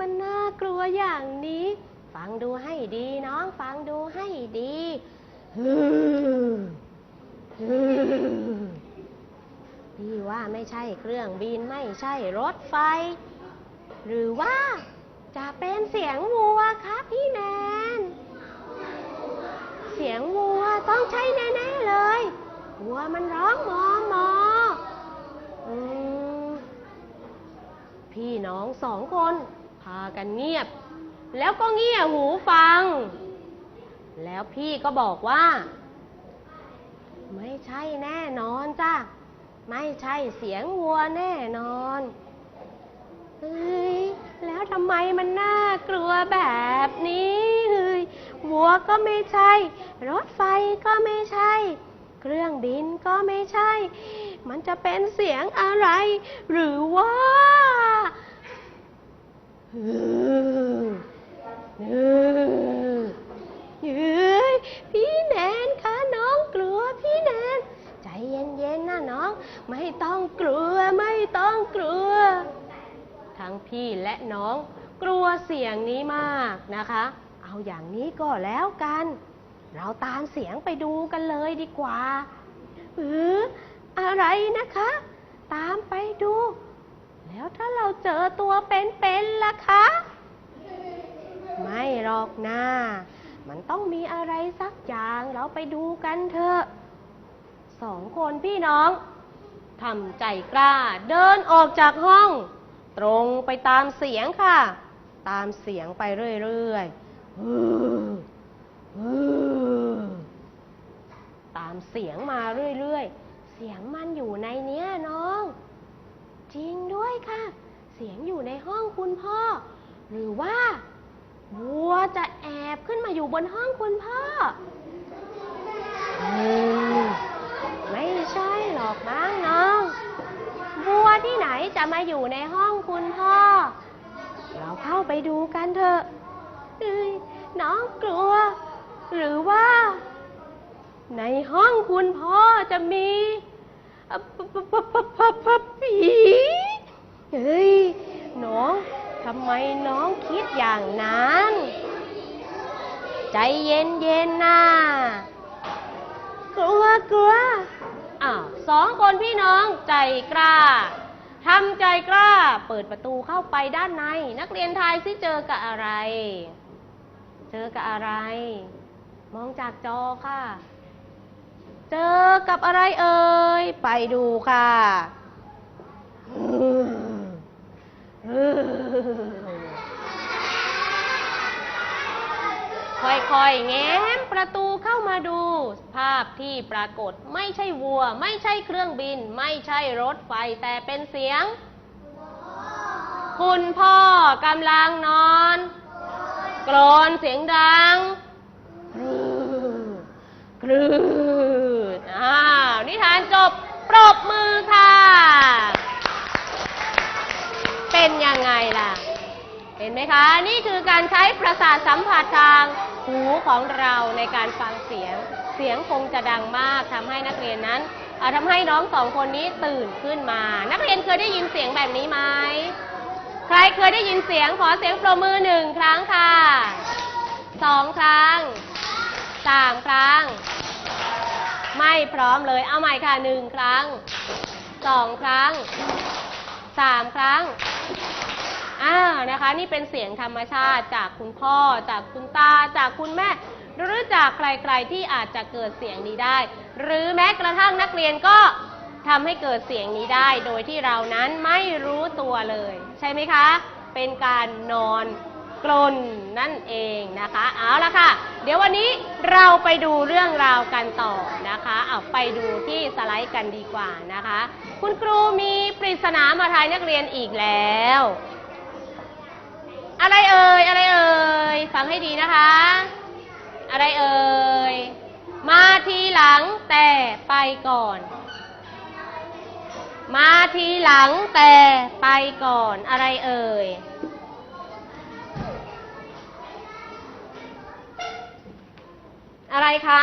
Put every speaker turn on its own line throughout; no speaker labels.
มันน่ากลัวอย่างนี้ ฟังดูให้ดีน้องฟังดูให้ดีฮึมฮึมพี่ว่าไม่ใช่เครื่องบินไม่ใช่รถไฟ หรือว่าจะเป็นเสียงวัวครับพี่แนน เสียงวัวต้องใช่แน่ๆเลย วัวมันร้องมอมออืมพี่น้องสองคนากันเงียบ แล้วก็เงี่ยหูฟัง แล้วพี่ก็บอกว่า ไม่ใช่แน่นอนจ้ะไม่ใช่เสียงวัวแน่นอนเฮ้ยแล้วทำไมมันน่ากลัวแบบนี้เฮ้ยวัวก็ไม่ใช่ รถไฟก็ไม่ใช่ เครื่องบินก็ไม่ใช่ มันจะเป็นเสียงอะไร หรือว่า พี่แนนคะน้องกลัวพี่แนนใจเย็นๆนะน้อง ไม่ต้องกลัวไม่ต้องกลัว ทั้งพี่และน้องกลัวเสียงนี้มากนะคะ เอาอย่างนี้ก็แล้วกัน เราตามเสียงไปดูกันเลยดีกว่าเอออะไรนะคะ ตามไปดู แล้วถ้าเราเจอตัวเป็นๆล่ะคะ ไม่หรอกนะมันต้องมีอะไรสักอย่างเราไปดูกันเถอะสองคนพี่น้องทำใจกล้า เดินออกจากห้อง ตรงไปตามเสียงค่ะ ตามเสียงไปเรื่อยๆฮือฮือตามเสียงมาเรื่อยๆ เสียงมันอยู่ในเนี้ยน้อง จริงด้วยค่ะ เสียงอยู่ในห้องคุณพ่อ หรือว่าวัวจะแอบขึ้นมาอยู่บนห้องคุณพ่ออมไม่ใช่หรอกมั้งน้องวัวที่ไหนจะมาอยู่ในห้องคุณพ่อ เราเข้าไปดูกันเถอะเอ้ยน้องกลัว หรือว่า ในห้องคุณพ่อจะมี ผีเฮ้ยน้องทำไมน้องคิดอย่างนั้น ใจเย็นเย็นนะกลัวกลัวอ้าวสองคนพี่น้องใจกล้าทำใจกล้า เปิดประตูเข้าไปด้านใน นักเรียนไทยซิเจอกับอะไร เจอกับอะไร มองจากจอค่ะ เจอกับอะไรเอ่ย ไปดูค่ะ ค่อยๆ แง้มประตูเข้ามาดู ภาพที่ปรากฏไม่ใช่วัว ไม่ใช่เครื่องบิน ไม่ใช่รถไฟแต่เป็นเสียง คุณพ่อกำลังนอนกรนเสียงดังกรืดกรืดอ้าว นิทาน จบ ปรบมือค่ะ เป็นยังไงล่ะ เห็นไหมคะ นี่คือการใช้ประสาทสัมผัสทางหูของเราในการฟังเสียง เสียงคงจะดังมากทำให้นักเรียนนั้นทำให้น้องสองคนนี้ตื่นขึ้นมา นักเรียนเคยได้ยินเสียงแบบนี้ไหมใครเคยได้ยินเสียงขอเสียงปรบมือหนึ่งครั้งค่ะสองครั้งสามครั้ง ไม่พร้อมเลย เอาใหม่ค่ะหนึ่งครั้งสองครั้งสามครั้งอ่านะคะ นี่เป็นเสียงธรรมชาติจากคุณพ่อ จากคุณตา จากคุณแม่ หรือจากใครๆที่อาจจะเกิดเสียงนี้ได้ หรือแม้กระทั่งนักเรียนก็ทำให้เกิดเสียงนี้ได้ โดยที่เรานั้นไม่รู้ตัวเลย ใช่ไหมคะ เป็นการนอน กลนนั่นเองนะคะ เอาละค่ะ เดี๋ยววันนี้เราไปดูเรื่องราวกันต่อนะคะเอาไปดูที่สไลด์กันดีกว่านะคะ คุณครูมีปริศนามาทายนักเรียนอีกแล้ว อะไรเอ่ยอะไรเอ่ยฟังให้ดีนะคะ อะไรเอ่ยมาทีหลังแต่ไปก่อนมาทีหลังแต่ไปก่อนอะไรเอ่ย อะไรคะ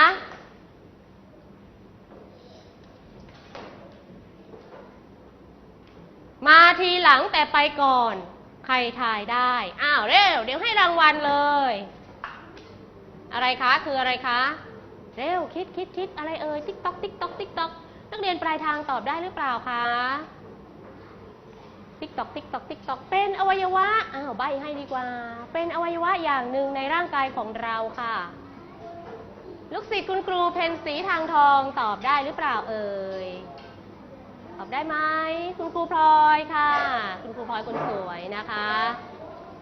มาทีหลังแต่ไปก่อน ใครทายได้ อ้าวเร็ว เดี๋ยวให้รางวัลเลย อะไรคะ คืออะไรคะ เร็ว คิดคิดคิดอะไรเอ่ย ติ๊กต๊อก ติ๊กต๊อก ติ๊กต๊อก นักเรียนปลายทางตอบได้หรือเปล่าคะ ติ๊กต๊อก ติ๊กต๊อก ติ๊กต๊อก เป็นอวัยวะ อ้าว ใบให้ดีกว่า เป็นอวัยวะอย่างหนึ่งในร่างกายของเราค่ะ ลูกศิษย์คุณครูเพนสีทางทองตอบได้หรือเปล่าเอ่ย ตอบได้ไหมคุณครูพลอยค่ะ คุณครูพลอยคนสวยนะคะ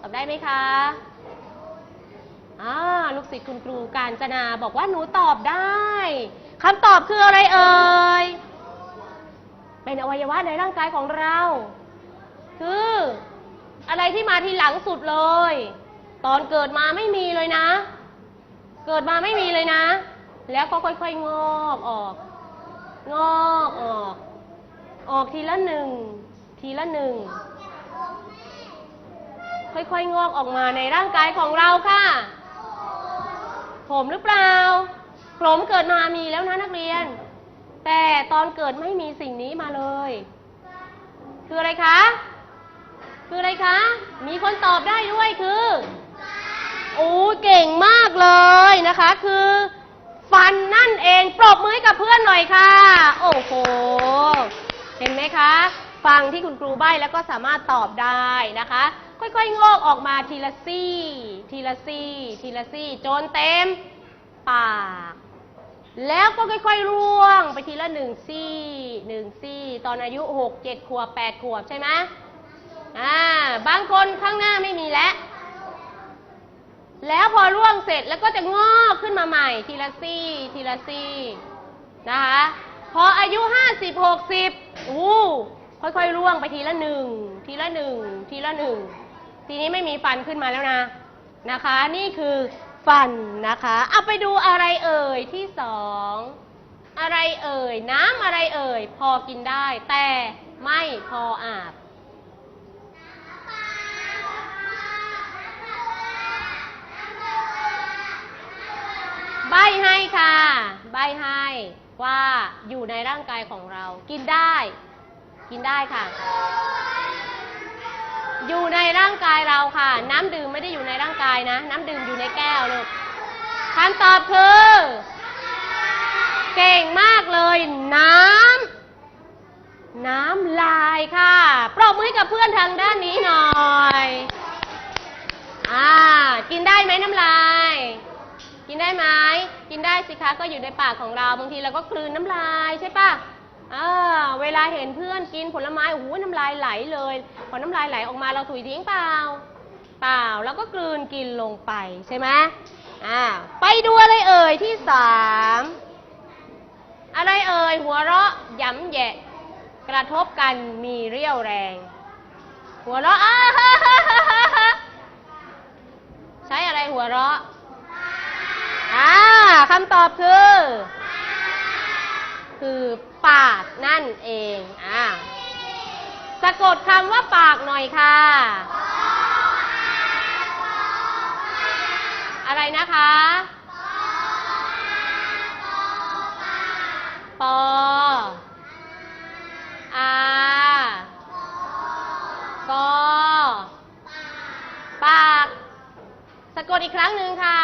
ตอบได้ไหมคะอ่าลูกศิษย์คุณครูการจนาบอกว่าหนูตอบได้คำตอบคืออะไรเอ่ย เป็นอวัยวะในร่างกายของเรา คือ อะไรที่มาทีหลังสุดเลย ตอนเกิดมาไม่มีเลยนะ เกิดมาไม่มีเลยนะ แล้วก็ค่อยๆงอกออก งอกออก ออกทีละหนึ่ง ทีละหนึ่ง ค่อยๆงอกออกมาในร่างกายของเราค่ะ ผมหรือเปล่า ผมเกิดมามีแล้วนะนักเรียน แต่ตอนเกิดไม่มีสิ่งนี้มาเลย คืออะไรคะ คืออะไรคะ มีคนตอบได้ด้วยคือ โอ้เก่งมากเลยนะคะ คือ ฟันนั่นเองปรบมือให้กับเพื่อนหน่อยค่ะ โอ้โห เห็นไหมคะ ฟังที่คุณครูใบ้แล้วก็สามารถตอบได้นะคะ ค่อยๆ งอกออกมาทีละซี่ ทีละซี่ ทีละซี่ จนเต็ม ปาก แล้วก็ค่อยๆ ร่วงไปทีละหนึ่งซี่หนึ่งซี่ ตอนอายุหกเจ็ดขวบแปดขวบใช่ไหมอ่า บางคนข้างหน้าไม่มีแล้ว แล้วพอร่วงเสร็จแล้วก็จะงอกขึ้นมาใหม่ ทีละซี่ทีละซี่นะคะพออายุห้าสิบหกสิบอู้ค่อยๆร่วงไปทีละหนึ่งทีละหนึ่งทีละหนึ่งทีนี้ไม่มีฟันขึ้นมาแล้วนะนะคะ นี่คือฟันนะคะเอาไปดูอะไรเอ่ยที่สองอะไรเอ่ย น้ำอะไรเอ่ย พอกินได้ แต่ไม่พออาบ ใบให้ค่ะ ใบให้ว่าอยู่ในร่างกายของเรา กินได้ กินได้ค่ะ อยู่ในร่างกายเราค่ะ น้ำดื่มไม่ได้อยู่ในร่างกายนะ น้ำดื่มอยู่ในแก้วลูกคำตอบคือ เก่งมากเลย น้ำน้ำลายค่ะปรบมือให้กับเพื่อนทางด้านนี้หน่อย อ่า กินได้ไหมน้ำลาย กินได้ไหมกินได้สิคะก็อยู่ในปากของเราบางทีเราก็กลืนน้ำลายใช่ปะอ่าเวลาเห็นเพื่อนกินผลไม้โอ้โหน้ำลายไหลเลย พอน้ำลายไหลออกมาเราถุยทิ้งเปล่า เปล่าแล้วก็กลืนกินลงไปใช่ไหมอ่าไปดูอะไรเอ่ยที่สามอะไรเอ่ยหัวเราะย้ำแยะ กระทบกันมีเรี่ยวแรง หัวเราะใช้อะไรหัวเราะ อ่าคำตอบคือ คือปากนั่นเอง อ่า สะกดคำว่าปากหน่อยค่ะ อะไรนะคะปออากอปาก สะกดอีกครั้งหนึ่งค่ะ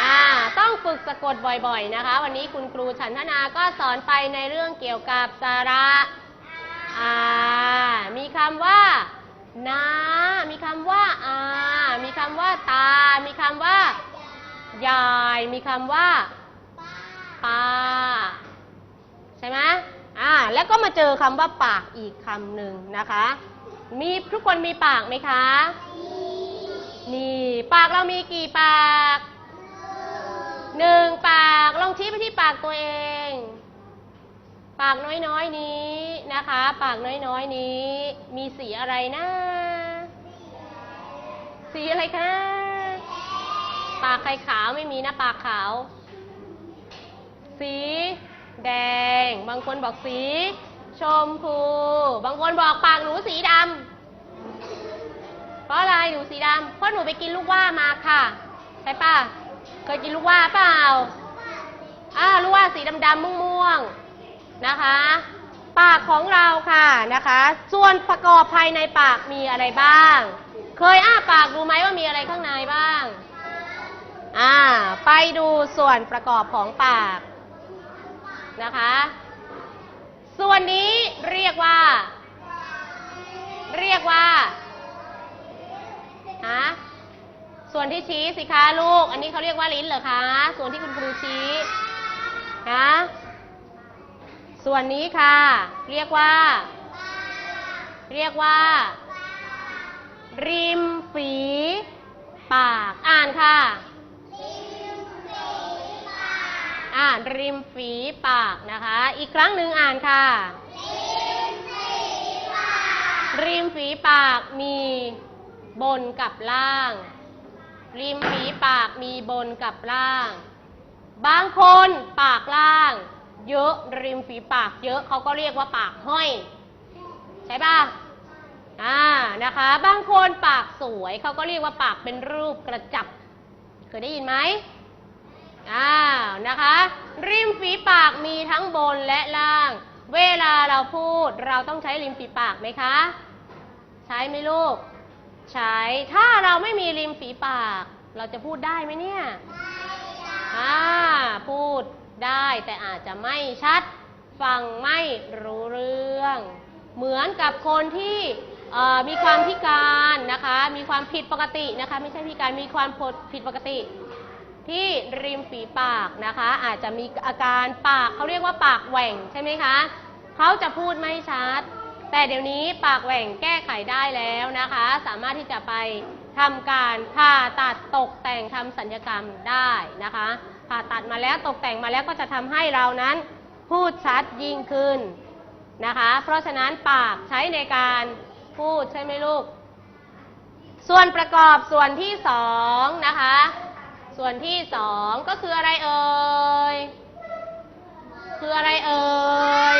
อ่า ต้องฝึกสะกดบ่อยๆนะคะ วันนี้คุณครูฉันทนาก็สอนไปในเรื่องเกี่ยวกับสาระอามีคำว่านามีคำว่าอามีคำว่าตา มีคำว่า ยาย มีคำว่าปาใช่ไหมอ่า แล้วก็มาเจอคำว่าปากอีกคำหนึ่งนะคะ มีทุกคนมีปากไหมคะ นี่ ปากเรามีกี่ปาก หนึ่งปากลองชี้ไปที่ปากตัวเอง ปากน้อยๆนี้นะคะ ปากน้อยๆนี้ มีสีอะไรนะ สีอะไรคะ ปากใครขาวไม่มีนะปากขาว สีแดง บางคนบอกสีชมพู บางคนบอกปากหนูสีดำเพราะอะไรหนูสีดำเพราะหนูไปกินลูกว่ามาค่ะ ใช่ปะ เคยกินลูกว่าเปล่าอ่าลูกว่าสีดำๆม่วงๆนะคะ ปากของเราค่ะนะคะ ส่วนประกอบภายในปากมีอะไรบ้าง เคยอ้าปากดูไหมว่ามีอะไรข้างในบ้างอ่าไปดูส่วนประกอบของปากนะคะ ส่วนนี้เรียกว่า เรียกว่าฮะ ส่วนที่ชี้สิคะลูก อันนี้เขาเรียกว่าลิ้นเหรอคะ ส่วนที่คุณครูชี้ฮะส่วนนี้ค่ะ เรียกว่า เรียกว่า ริมฝีปาก อ่านค่ะ อ่านริมฝีปากนะคะ อีกครั้งหนึ่งอ่านค่ะ ริมฝีปากมีบนกับล่าง ริมฝีปากมีบนกับล่าง บางคนปากล่าง เยอะริมฝีปากเยอะเขาก็เรียกว่าปากห้อย ใช่ป่ะอ่านะคะ บางคนปากสวยเขาก็เรียกว่าปากเป็นรูปกระจับ เคยได้ยินไหมอ้าวนะคะ ริมฝีปากมีทั้งบนและล่าง เวลาเราพูดเราต้องใช้ริมฝีปากไหมคะ ใช้ไหมลูก ใช้ ถ้าเราไม่มีริมฝีปาก เราจะพูดได้ไหมเนี่ยอ่าพูดได้แต่อาจจะไม่ชัด ฟังไม่รู้เรื่อง เหมือนกับคนที่มีความพิการนะคะ มีความผิดปกตินะคะ ไม่ใช่พิการ มีความผิดปกติ ที่ริมฝีปากนะคะ อาจจะมีอาการปากเขาเรียกว่าปากแหว่งใช่ไหมคะ เขาจะพูดไม่ชัด แต่เดี๋ยวนี้ปากแหว่งแก้ไขได้แล้วนะคะ สามารถที่จะไปทำการผ่าตัดตกแต่งทำสัญญกรรมได้นะคะ ผ่าตัดมาแล้วตกแต่งมาแล้วก็จะทำให้เรานั้นพูดชัดยิ่งขึ้นนะคะ เพราะฉะนั้นปากใช้ในการพูดใช่ไหมลูก ส่วนประกอบส่วนที่สองนะคะ ส่วนที่สองก็คืออะไรเอ่ย คืออะไรเอ่ย